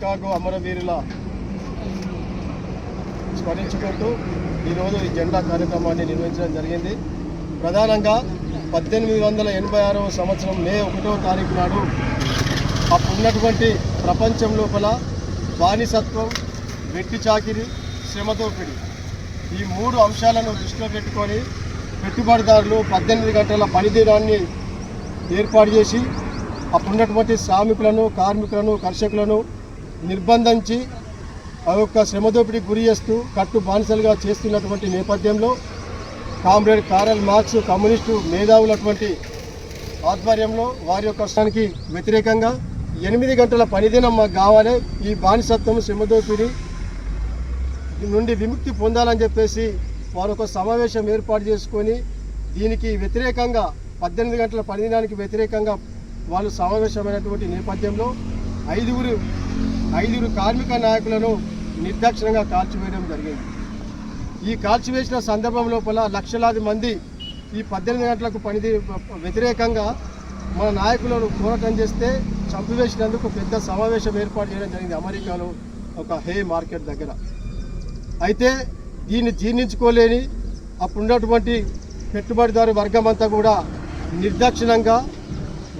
Chicago అమరవీరుల స్మరించుకుంటూ ఈరోజు ఈ జెండా కార్యక్రమాన్ని నిర్వహించడం జరిగింది. ప్రధానంగా పద్దెనిమిది వందల ఎనభై ఆరవ సంవత్సరం మే ఒకటో తారీఖు నాడు అప్పుడున్నటువంటి ప్రపంచం లోపల బానిసత్వం వెట్టి చాకిరి శ్రమదోపిడి ఈ మూడు అంశాలను దృష్టిలో పెట్టుకొని పెట్టుబడిదారులు పద్దెనిమిది గంటల పనితీరాన్ని ఏర్పాటు చేసి అప్పుడున్నటువంటి శ్రామికులను కార్మికులను కర్షకులను నిర్బంధించి ఆ యొక్క శ్రమదోపిడికి గురి చేస్తూ కట్టు బానిసలుగా చేస్తున్నటువంటి నేపథ్యంలో కామ్రేడ్ కారల్ మార్క్స్ కమ్యూనిస్టు మేధావులటువంటి ఆధ్వర్యంలో వారి యొక్క స్థానికి వ్యతిరేకంగా ఎనిమిది గంటల పనిదినం మాకు కావాలి. ఈ బానిసత్వం శ్రమదోపిడి నుండి విముక్తి పొందాలని చెప్పేసి వారు ఒక సమావేశం ఏర్పాటు చేసుకొని దీనికి వ్యతిరేకంగా పద్దెనిమిది గంటల పనిదినానికి వ్యతిరేకంగా వాళ్ళు సమావేశమైనటువంటి నేపథ్యంలో ఐదుగురు ఐదుగురు కార్మిక నాయకులను నిర్దాక్షిణంగా కాల్చివేయడం జరిగింది. ఈ కాల్చివేసిన సందర్భం లోపల లక్షలాది మంది ఈ పద్దెనిమిది గంటలకు పని వ్యతిరేకంగా మన నాయకులను పోరాటం చేస్తే చంపివేసినందుకు పెద్ద సమావేశం ఏర్పాటు చేయడం జరిగింది అమెరికాలో ఒక హే మార్కెట్ దగ్గర. అయితే దీన్ని జీర్ణించుకోలేని అప్పుడున్నటువంటి పెట్టుబడిదారు వర్గం అంతా కూడా నిర్దాక్షిణంగా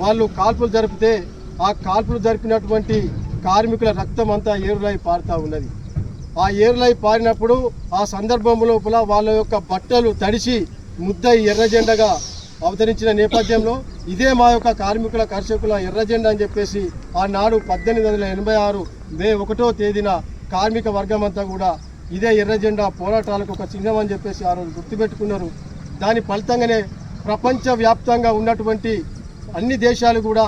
వాళ్ళు కాల్పులు జరిపితే ఆ కాల్పులు జరిపినటువంటి కార్మికుల రక్తం అంతా ఏరులై పారుతూ ఉన్నది. ఆ ఏరులై పారినప్పుడు ఆ సందర్భం లోపల వాళ్ళ యొక్క బట్టలు తడిసి ముద్ద ఎర్రజెండగా అవతరించిన నేపథ్యంలో ఇదే మా యొక్క కార్మికుల కర్షకుల ఎర్రజెండ అని చెప్పేసి ఆనాడు పద్దెనిమిది వందల ఎనభై ఆరు మే ఒకటో తేదీన కార్మిక వర్గం అంతా కూడా ఇదే ఎర్రజెండా పోరాటాలకు ఒక చిహ్నం అని చెప్పేసి ఆ రోజు గుర్తుపెట్టుకున్నారు. దాని ఫలితంగానే ప్రపంచవ్యాప్తంగా ఉన్నటువంటి అన్ని దేశాలు కూడా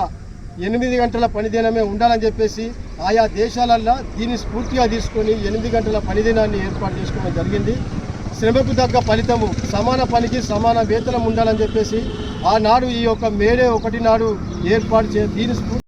ఎనిమిది గంటల పనిదినమే ఉండాలని చెప్పేసి ఆయా దేశాలల్లో దీన్ని స్ఫూర్తిగా తీసుకొని ఎనిమిది గంటల పనిదినాన్ని ఏర్పాటు చేసుకోవడం జరిగింది. శ్రమకు తగ్గ ఫలితము సమాన పనికి సమాన వేతనం ఉండాలని చెప్పేసి ఆనాడు ఈ యొక్క మేడే ఒకటి నాడు ఏర్పాటు చే దీని